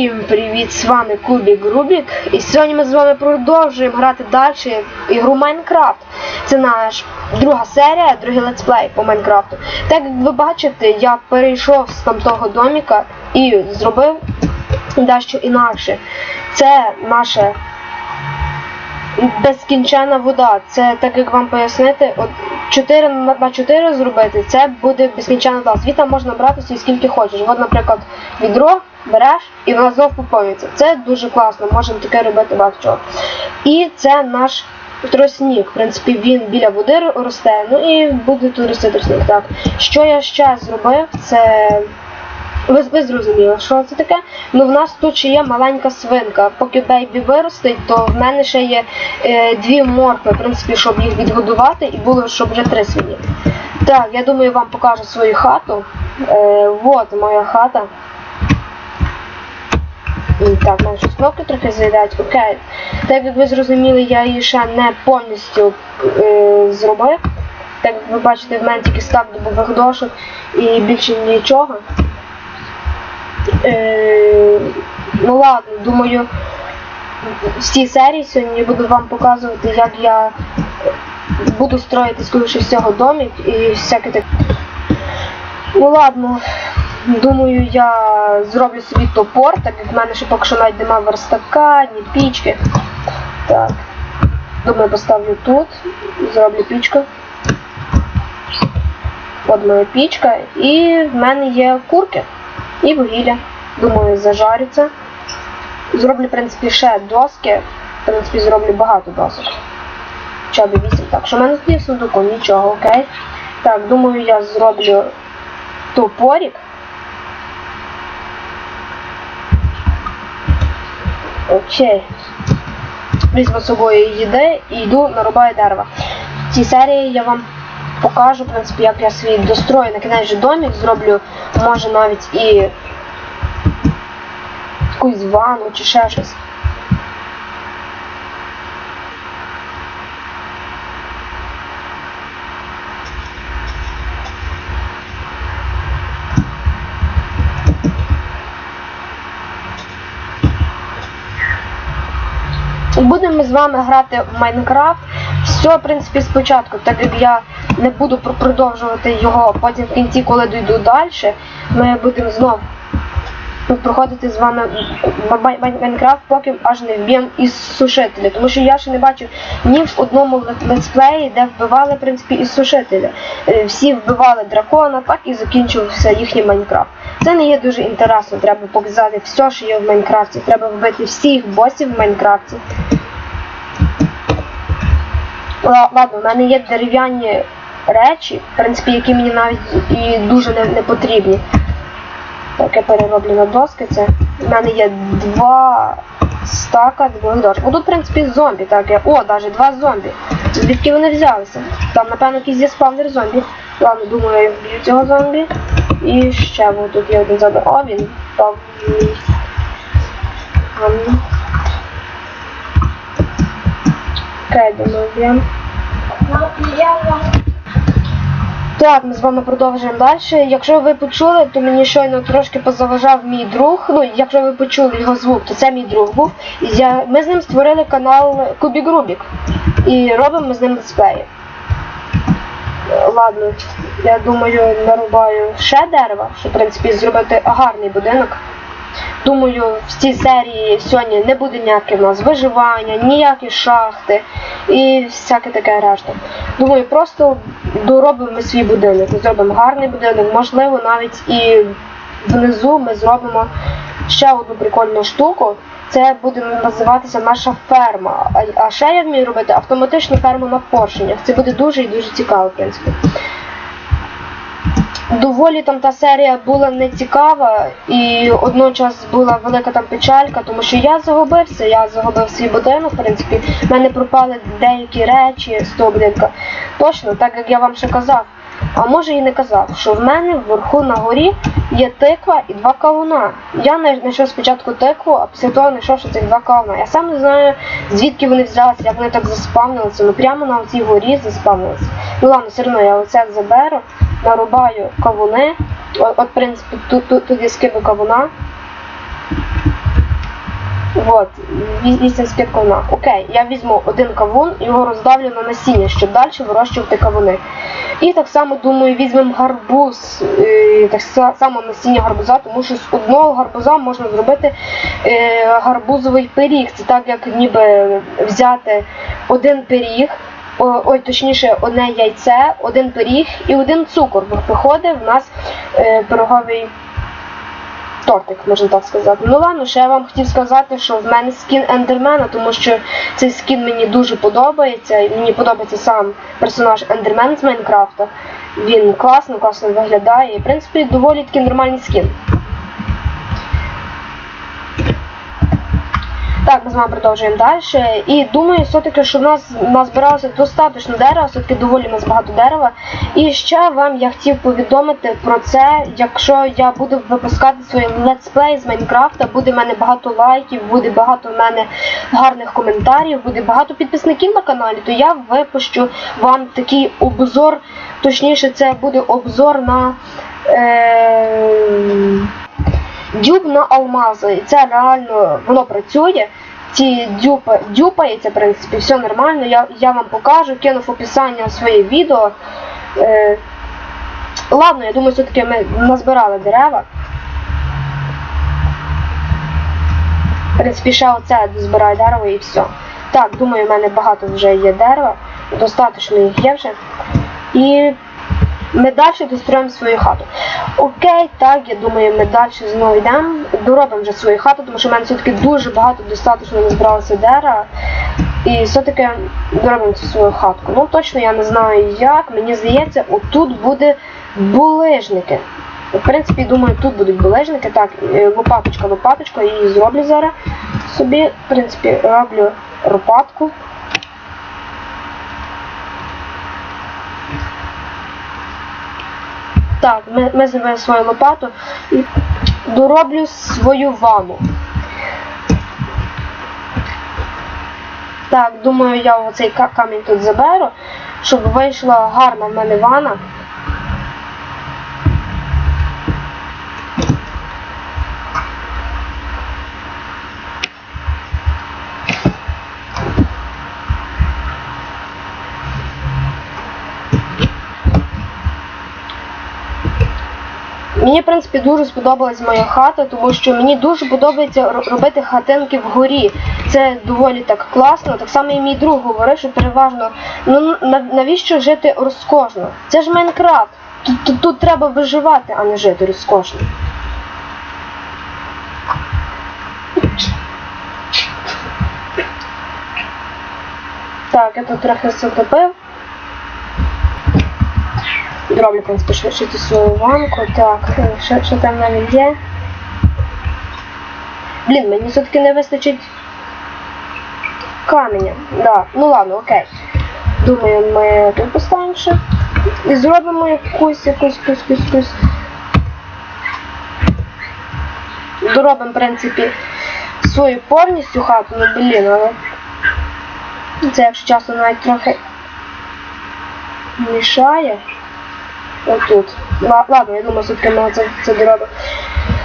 Всім привіт! З вами Кубік Рубік. І сьогодні ми з вами продовжуємо грати далі ігру Майнкрафт. Це наш друга серія, другий летсплей по Майнкрафту. Так як ви бачите, я перейшов з тамтого доміка і зробив дещо інакше. Це наша безкінчена вода. Це так як вам пояснити, от 4 на на 4 зробити, це буде безкінчена вода. Звідти можна брати скільки хочеш. От, наприклад, відро береш і знов поповнюється. Це дуже класно, можемо таке робити багато. І це наш тростник. В принципі, він біля води росте, ну і буде тут рости тростник. Так. Що я ще зробив, це. Ви, ви зрозуміли, що це таке? Ну в нас тут ще є маленька свинка. Поки бейбі виростить, то в мене ще є е, дві моркви, в принципі, щоб їх відгодувати, і було, щоб вже три свині. Так, я думаю, вам покажу свою хату. Е, вот моя хата. І так, мене щось кнопки трохи заїдають. Окей. Так як ви зрозуміли, я її ще не повністю е, зробив. Так як ви бачите, в мене тільки стак дубових дошок і більше нічого. Е, ну ладно, думаю, в цій серії сьогодні буду вам показувати, як я буду строїти скоріше всього домик і всяке таке. Ну ладно, думаю, я зроблю собі топор, так як в мене ще поки що навіть немає верстака, ні пічки. Так. Думаю, поставлю тут, зроблю пічку. От моя пічка. І в мене є курки і вугілля. Думаю, зажариться. Зроблю, в принципі, ще доски. В принципі, зроблю багато досок. Хоча б 8. Так, що в мене тут є в сундуку? Нічого, окей. Так, думаю, я зроблю топорик. Окей. Візьму з собою їде і йду нарубаю дерева. В цій серії я вам покажу, в принципі, як я свій дострою на кінець домик зроблю, може навіть і якусь ванну чи ще щось. Будемо ми з вами грати в Майнкрафт. Все, в принципі, спочатку, так як я не буду пр- продовжувати його потім в кінці, коли дійду далі, ми будемо знов проходити з вами Май- Май- Майнкрафт, поки аж не вб'ємо із сушителя. Тому що я ще не бачив ні в одному летсплеї, де вбивали, в принципі, із сушителя. Е, Всі вбивали дракона, так і закінчився їхній Майнкрафт. Це не є дуже інтересно, треба показати все, що є в Майнкрафті. Треба вбити всіх босів в Майнкрафті. Ладно, в мене є дерев'яні речі, в принципі, які мені навіть і дуже не, не потрібні. Я перероблю на доски це. У мене є два стака двох дошок. О, тут, в принципі, зомбі. Так, я... О, навіть два зомбі. Звідки вони взялися? Там, напевно, якийсь є спавнер зомбі. Ладно, думаю, я вб'ю цього зомбі. І ще бо тут є один зомбі. О, він впав. Ам. Окей, думаю, вб'ємо. Так, ми з вами продовжуємо далі. Якщо ви почули, то мені щойно трошки позаважав мій друг. Ну, якщо ви почули його звук, то це мій друг був. Я, ми з ним створили канал Кубік Рубік. І робимо з ним летсплеї. Е, Ладно, я думаю, нарубаю ще дерева, щоб в принципі зробити гарний будинок. Думаю, в цій серії сьогодні не буде ніяких в нас виживання, ніякі шахти і всяке таке решта. Думаю, просто доробимо свій будинок. Зробимо гарний будинок, можливо, навіть і внизу ми зробимо ще одну прикольну штуку. Це буде називатися наша ферма. А ще я вмію робити автоматичну ферму на поршенях. Це буде дуже і дуже цікаво, в принципі. Доволі там та серія була не цікава і одночас була велика там печалька, тому що я загубився, я загубив свій будинок, в принципі, в мене пропали деякі речі з того. Точно, так як я вам ще казав, а може і не казав, що в мене вверху на горі є тиква і два кавуна. Я знайшов спочатку тикву, а після того знайшов, що цих два кавуна. Я сам не знаю, звідки вони взялися, як вони так заспавнилися. Ну прямо на цій горі заспавнилися. Ну ладно, все одно я оце заберу, нарубаю кавуни. От, от в принципі, тут, є скиби кавуна. От, 8 з 5 кавуна. Окей, я візьму один кавун, його роздавлю на насіння, щоб далі вирощувати кавуни. І так само думаю, візьмемо гарбуз, е, так само насіння гарбуза, тому що з одного гарбуза можна зробити е, гарбузовий пиріг. Це так, як ніби взяти один пиріг, ой, точніше, одне яйце, один пиріг і один цукор. Бо Виходить в нас е, пироговий тортик, можна так сказати. Ну ладно, ще я вам хотів сказати, що в мене скін Ендермена, тому що цей скін мені дуже подобається. і Мені подобається сам персонаж Ендермен з Майнкрафта. Він класно, класно виглядає. І в принципі доволі такий нормальний скін. Так, ми з вами продовжуємо далі. І думаю, все-таки, що в нас назбиралося достатньо дерева, все-таки доволі нас багато дерева. І ще вам я хотів повідомити про це, якщо я буду випускати свої летсплей з Майнкрафта, буде в мене багато лайків, буде багато в мене гарних коментарів, буде багато підписників на каналі, то я випущу вам такий обзор, точніше, це буде обзор на. Е- дюб на алмази. І це реально воно працює. Ці дюпи дюпається, в принципі, все нормально. Я, я вам покажу, кинув описання своє відео. Е, ладно, я думаю, все-таки ми назбирали дерева. В принципі, ще оце збираю дерево і все. Так, думаю, в мене багато вже є дерева. Достатньо їх є вже. І ми далі достроїмо свою хату. Окей, так, я думаю, ми далі знову йдемо, доробимо вже свою хату, тому що в мене все-таки дуже багато достатньо не збиралося дерева. І все-таки доробимо цю свою хатку. Ну точно я не знаю як. Мені здається, отут буде булижники. В принципі, думаю, тут будуть булижники. Так, е, лопаточка, лопаточка, я її зроблю зараз собі. В принципі, роблю лопатку. Так, ми, ми свою лопату і дороблю свою ванну. Так, думаю, я оцей камінь тут заберу, щоб вийшла гарна в мене ванна. Мені, в принципі, дуже сподобалась моя хата, тому що мені дуже подобається робити хатинки вгорі. Це доволі так класно. Так само і мій друг говорив, що переважно ну навіщо жити розкошно? Це ж Майнкрафт. Тут, тут, тут треба виживати, а не жити розкошно. Так, я тут трохи затопив. Роблю, в принципі, швидше цю ванку. Так, е, що, що там навіть є? Блін, мені все-таки не вистачить каменя. Да. Ну ладно, окей. Думаю, ми тут поставимо ще. І зробимо якусь, якусь, якусь, якусь, якусь. Доробимо, в принципі, свою повністю хату, ну блін, але це, якщо чесно, навіть трохи мішає. Отут. Ла- Ладно, я думаю, все-таки ми це, це доробимо.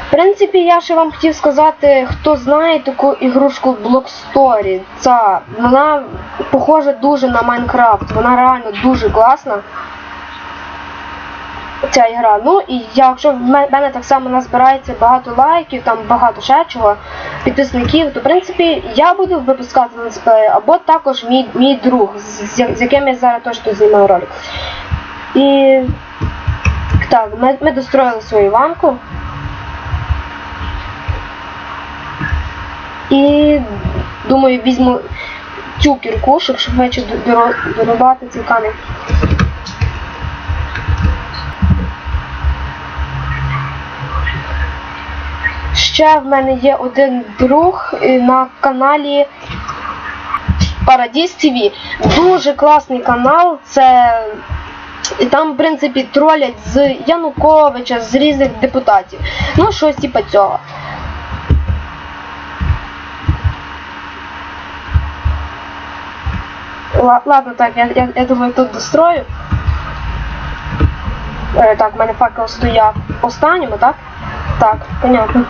В принципі, я ще вам хотів сказати, хто знає таку ігрушку Block Story. Ця, вона похожа дуже на Майнкрафт. Вона реально дуже класна. Ця ігра. Ну і якщо в мене так само назбирається багато лайків, там багато ще чого, підписників, то в принципі я буду випускати летсплеї, або також мій, мій друг, з, з- яким я зараз тут знімаю ролик. І так, ми, ми достроїли свою ванку. І думаю, візьму цю кірку, щоб швидше дорубати цей камінь. Ще в мене є один друг е, на каналі Paradis TV. Дуже класний канал. Це і там, в принципі, тролять з Януковича, з різних депутатів. Ну, щось типа цього. Ладно, так, я, я, я думаю, тут дострою. Е, так, в мене факел стояв останньому, так? Так, понятно.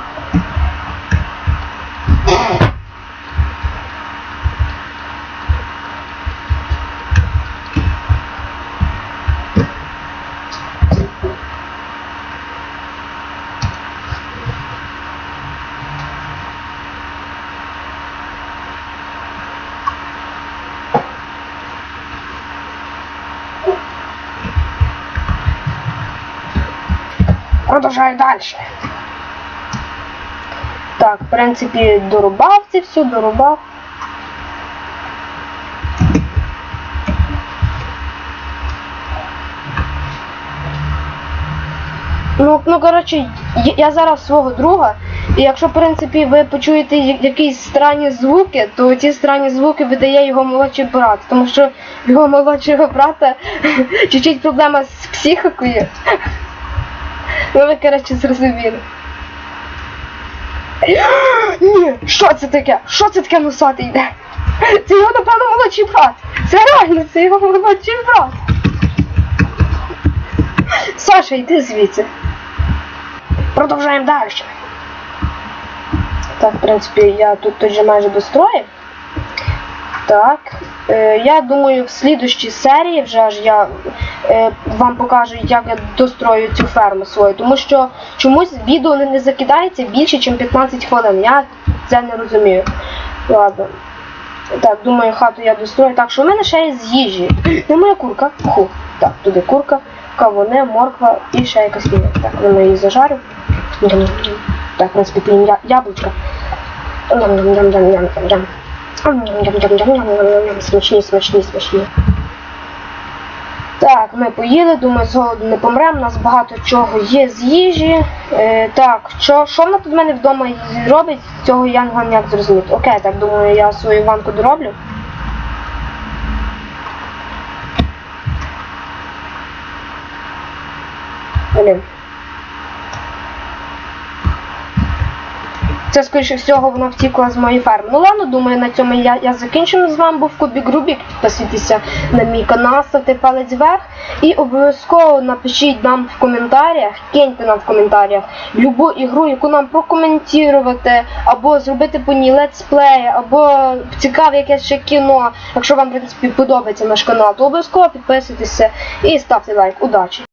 Продовжаю далі. Так, в принципі, дорубав це все, дорубав. Ну, ну коротше, я- зараз свого друга, і якщо, в принципі, ви почуєте якісь странні звуки, то ці странні звуки видає його молодший брат, тому що його молодшого брата чуть-чуть проблема з психікою. Ну ви, коротше, зрозуміли. Ні, що це таке? Що це таке носати йде? Це його, напевно, молодший брат. Це реально, це його молодший брат. Саша, йди звідси. Продовжаємо далі. Так, в принципі, я тут вже майже достроїв. Так. Е, я думаю, в слідущій серії вже аж я е, вам покажу, як я дострою цю ферму свою. Тому що чомусь відео не, закидається більше, ніж 15 хвилин. Я це не розумію. Ладно. Так, думаю, хату я дострою. Так, що в мене ще є з їжі. Не моя курка. Ху. Так, туди курка, кавуни, морква і ще якась їжа. Так, воно її зажарю. Так, в принципі, яблучка. Ням-ням-ням-ням-ням-ням. Смачні, смачні, смачні. Так, ми поїли, думаю, з голоду не помремо, у нас багато чого є з їжі. Е, так, що, що вона тут в мене вдома робить, цього я не ніяк зрозуміти. Окей, так думаю, я свою ванку дороблю. Блін. Це, скоріше всього, вона втікла з моєї ферми. Ну ладно, думаю, на цьому я, я закінчу. З вами був Кубік Рубік. Підписуйтеся на мій канал, ставте палець вверх. І обов'язково напишіть нам в коментарях, киньте нам в коментарях любу ігру, яку нам прокоментувати, або зробити по ній летсплей, або цікаве якесь ще кіно. Якщо вам, в принципі, подобається наш канал, то обов'язково підписуйтеся і ставте лайк. Удачі!